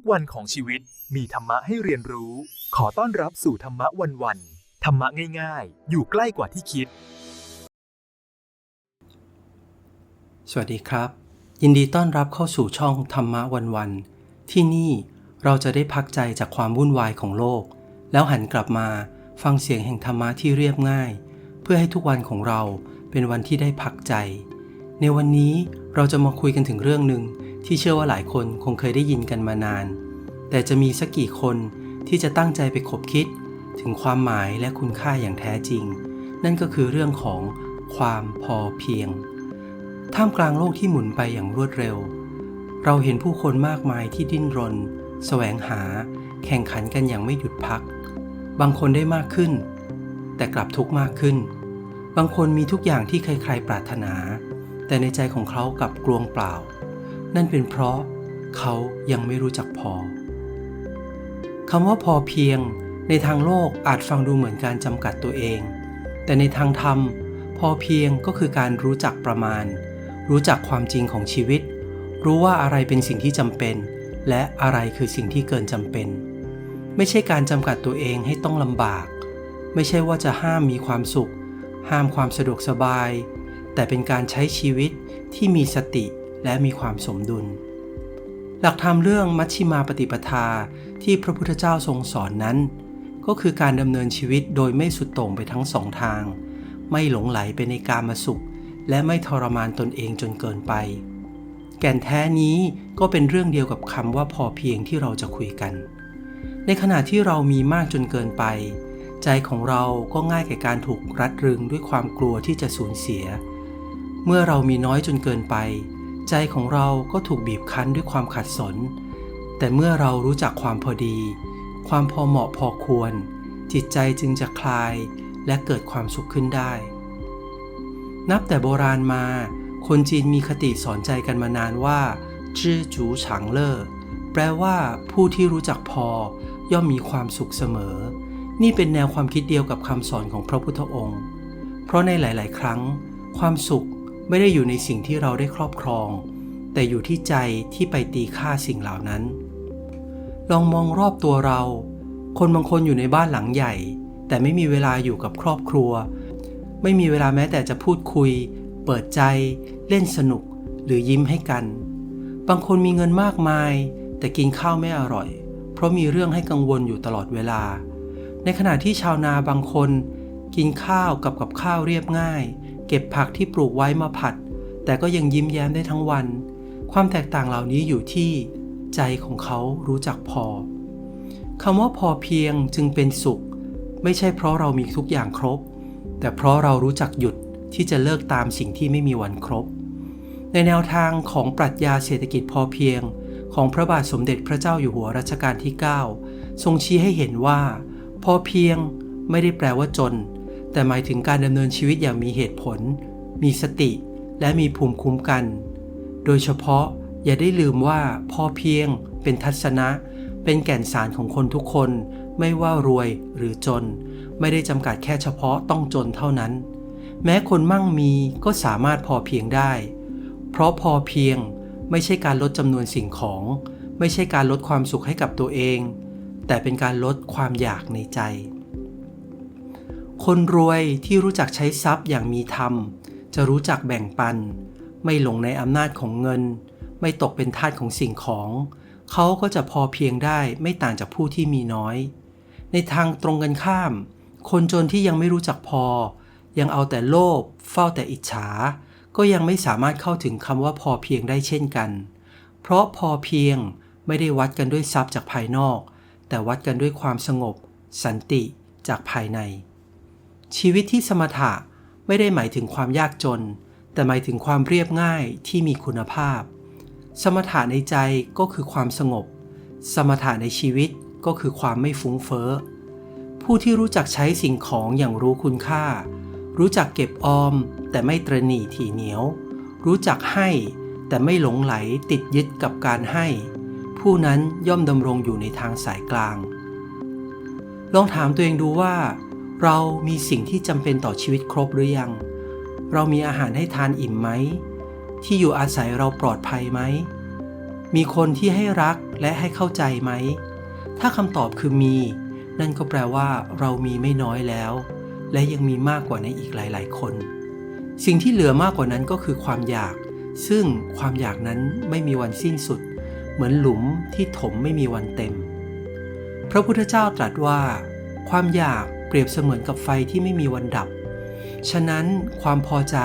กวันของชีวิตมีธรรมะให้เรียนรู้ ขอต้อนรับสู่ธรรมะวันวันธรรมะง่ายๆ อยู่ใกล้กว่าที่คิด สวัสดีครับ ยินดีต้อนรับเข้าสู่ช่องธรรมะวันวันที่นี่เราจะได้พักใจจากความวุ่นวายของโลก แล้วหันกลับมาฟังเสียงแห่งธรรมะที่เรียบง่าย เพื่อให้ทุกวันของเราเป็นวันที่ได้พักใจ ในวันนี้เราจะมาคุยกันถึงเรื่องหนึ่ง ที่เชื่อว่าหลายคนคงเคยได้ยินกันมานาน แต่จะมีสักกี่คนที่จะตั้งใจไปคบคิด ถึงความหมายและคุณค่าอย่างแท้จริง นั่นก็คือเรื่องของความพอเพียง ท่ามกลางโลกที่หมุนไปอย่างรวดเร็ว เราเห็นผู้คนมากมายที่ดิ้นรน แสวงหา แข่งขันกันอย่างไม่หยุดพัก บางคนได้มากขึ้น แต่กลับทุกข์มากขึ้น บางคนมีทุกอย่างที่ใครๆปรารถนา แต่ในใจของเขากลับกลวงเปล่า นั่นเป็นเพราะเขายังไม่รู้จักพอคำว่าพอเพียงในทางโลกอาจฟังดูเหมือนการจำกัดตัวเอง แต่ในทางธรรม พอเพียงก็คือการรู้จักประมาณ รู้จักความจริงของชีวิต รู้ว่าอะไรเป็นสิ่งที่จำเป็น และอะไรคือสิ่งที่เกินจำเป็น ไม่ใช่การจำกัดตัวเองให้ต้องลำบาก ไม่ใช่ว่าจะห้ามมีความสุข ห้ามความสะดวกสบาย แต่เป็นการใช้ชีวิตที่มีสติ และมีความสมดุล หลักธรรมเรื่องมัชชิมาปฏิปทาที่พระพุทธเจ้าทรงสอนนั้น ก็คือการดำเนินชีวิตโดยไม่สุดโต่งไปทั้งสองทาง ไม่หลงไหลไปในการมาสุข และไม่ทรมานตนเองจนเกินไป แก่นแท้นี้ก็เป็นเรื่องเดียวกับคำว่าพอเพียงที่เราจะคุยกัน ในขณะที่เรามีมากจนเกินไป ใจของเราก็ง่ายแก่การถูกรัดรึงด้วยความกลัวที่จะสูญเสีย เมื่อเรามีน้อยจนเกินไป ใจของเราก็ถูกบีบคั้นด้วยความขัดสน แต่เมื่อเรารู้จักความพอดี ความพอเหมาะพอควร จิตใจจึงจะคลายและเกิดความสุขขึ้นได้ นับแต่โบราณมา คนจีนมีคติสอนใจกันมานานว่าจื้อจูฉางเล่อแปลว่าผู้ที่รู้จักพอ ย่อมมีความสุขเสมอ นี่เป็นแนวความคิดเดียวกับคำสอนของพระพุทธองค์ เพราะในหลาย ๆ ครั้ง ความสุข ไม่ได้อยู่ในสิ่งที่เราได้ครอบครอง แต่อยู่ที่ใจที่ไปตีค่าสิ่งเหล่านั้น ลองมองรอบตัวเรา คนบางคนอยู่ในบ้านหลังใหญ่ แต่ไม่มีเวลาอยู่กับครอบครัว ไม่มีเวลาแม้แต่จะพูดคุย เปิดใจ เล่นสนุก หรือยิ้มให้กัน บางคนมีเงินมากมาย แต่กินข้าวไม่อร่อย เพราะมีเรื่องให้กังวลอยู่ตลอดเวลา ในขณะที่ชาวนาบางคน กินข้าวกับกับข้าวเรียบง่าย เก็บผักที่ปลูกไว้มาผัด แต่ก็ยังยิ้มแย้มได้ทั้งวัน ความแตกต่างเหล่านี้อยู่ที่ใจของเขารู้จักพอคำว่าพอเพียงจึงเป็นสุข ไม่ใช่เพราะเรามีทุกอย่างครบ แต่เพราะเรารู้จักหยุดที่จะเลิกตามสิ่งที่ไม่มีวันครบ ในแนวทางของปรัชญาเศรษฐกิจพอเพียง ของพระบาทสมเด็จพระเจ้าอยู่หัวรัชกาลที่ 9 ทรงชี้ให้เห็นว่า พอเพียงไม่ได้แปลว่าจน แต่หมายถึงการดำเนินชีวิตอย่างมีเหตุผล มีสติ และมีภูมิคุ้มกัน โดยเฉพาะอย่าได้ลืมว่าพอเพียง เป็นทัศนะ เป็นแก่นสารของคนทุกคน ไม่ว่ารวยหรือจน ไม่ได้จำกัดแค่เฉพาะต้องจนเท่านั้น แม้คนมั่งมีก็สามารถพอเพียงได้ เพราะพอเพียงไม่ใช่การลดจำนวนสิ่งของ ไม่ใช่การลดความสุขให้กับตัวเอง แต่เป็นการลดความอยากในใจ คนรวยที่รู้จักใช้ทรัพย์อย่างมีธรรม จะรู้จักแบ่งปัน ไม่หลงในอำนาจของเงิน ไม่ตกเป็นทาสของสิ่งของ เขาก็จะพอเพียงได้ไม่ต่างจากผู้ที่มีน้อย ในทางตรงกันข้าม คนจนที่ยังไม่รู้จักพอ ยังเอาแต่โลภเฝ้าแต่อิจฉา ก็ยังไม่สามารถเข้าถึงคำว่าพอเพียงได้เช่นกัน เพราะพอเพียงไม่ได้วัดกันด้วยทรัพย์จากภายนอก แต่วัดกันด้วยความสงบ สันติจากภายใน ชีวิตที่สมถะไม่ได้หมายถึงความยากจน แต่หมายถึงความเรียบง่ายที่มีคุณภาพ สมถะในใจก็คือความสงบ สมถะในชีวิตก็คือความไม่ฟุ้งเฟ้อ ผู้ที่รู้จักใช้สิ่งของอย่างรู้คุณค่า รู้จักเก็บออม แต่ไม่ตรณีถี่เหนียว รู้จักให้แต่ไม่หลงไหลติดยึดกับการให้ ผู้นั้นย่อมดำรงอยู่ในทางสายกลาง ลองถามตัวเองดูว่า เรามีสิ่งที่จำเป็นต่อชีวิตครบหรือยัง เรามีอาหารให้ทานอิ่มไหม ที่อยู่อาศัยเราปลอดภัยไหม มีคนที่ให้รักและให้เข้าใจไหม ถ้าคำตอบคือมี นั่นก็แปลว่า เรามีไม่น้อยแล้ว และยังมีมากกว่าในอีกหลาย ๆ คน สิ่งที่เหลือมากกว่านั้นก็คือความอยาก ซึ่งความอยากนั้นไม่มีวันสิ้นสุด เหมือนหลุมที่ถมไม่มีวันเต็ม พระพุทธเจ้าตรัสว่า ความอยาก เปรียบเสมือนกับไฟที่ไม่มีวันดับ ฉะนั้นความพอใจ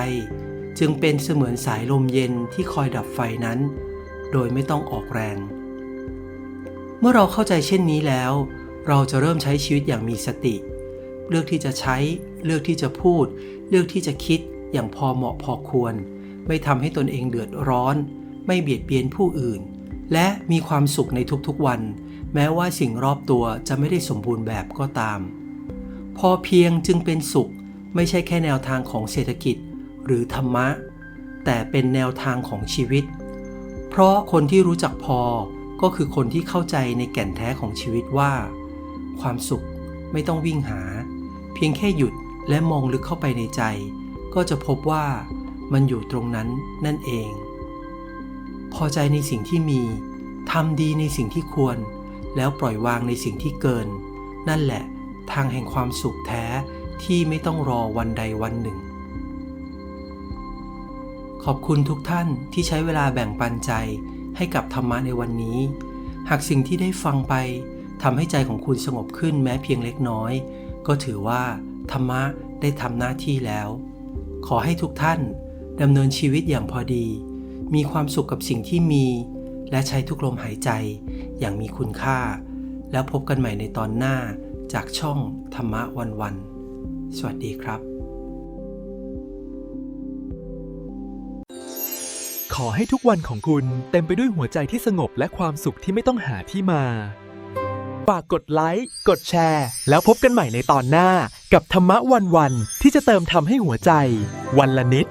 จึงเป็นเสมือนสายลมเย็นที่คอยดับไฟนั้น โดยไม่ต้องออกแรง เมื่อเราเข้าใจเช่นนี้แล้ว เราจะเริ่มใช้ชีวิตอย่างมีสติ เลือกที่จะใช้ เลือกที่จะพูด เลือกที่จะคิดอย่างพอเหมาะพอควร ไม่ทำให้ตนเองเดือดร้อน ไม่เบียดเบียนผู้อื่น และมีความสุขในทุกๆวัน แม้ว่าสิ่งรอบตัวจะไม่ได้สมบูรณ์แบบก็ตาม พอเพียงจึงเป็นสุขไม่ใช่แค่แนวทางของเศรษฐกิจ หรือธรรมะ แต่เป็นแนวทางของชีวิต เพราะคนที่รู้จักพอก็คือคนที่เข้าใจในแก่นแท้ของชีวิตว่า ความสุขไม่ต้องวิ่งหา เพียงแค่หยุดและมองลึกเข้าไปในใจ ก็จะพบว่ามันอยู่ตรงนั้นนั่นเอง พอใจในสิ่งที่มีทำดีในสิ่งที่ควร แล้วปล่อยวางในสิ่งที่เกิน นั่นแหละ ทางแห่งความสุขแท้ที่ไม่ต้องรอวันใดวันหนึ่ง ขอบคุณทุกท่านที่ใช้เวลาแบ่งปันใจให้กับธรรมะในวันนี้ หากสิ่งที่ได้ฟังไปทำให้ใจของคุณสงบขึ้นแม้เพียงเล็กน้อย ก็ถือว่า ธรรมะได้ทำหน้าที่แล้ว ขอให้ทุกท่านดำเนินชีวิตอย่างพอดี มีความสุขกับสิ่งที่มี และใช้ทุกลมหายใจอย่างมีคุณค่า แล้วพบกันใหม่ในตอนหน้า จากช่องธรรมะวันวัน สวัสดีครับ ขอให้ทุกวันของคุณเต็มไปด้วยหัวใจที่สงบและความสุขที่ไม่ต้องหาที่มาฝากกดไลค์ กดแชร์ แล้วพบกันใหม่ในตอนหน้า กับธรรมะวันวันที่จะเติมทำให้หัวใจ วันละนิด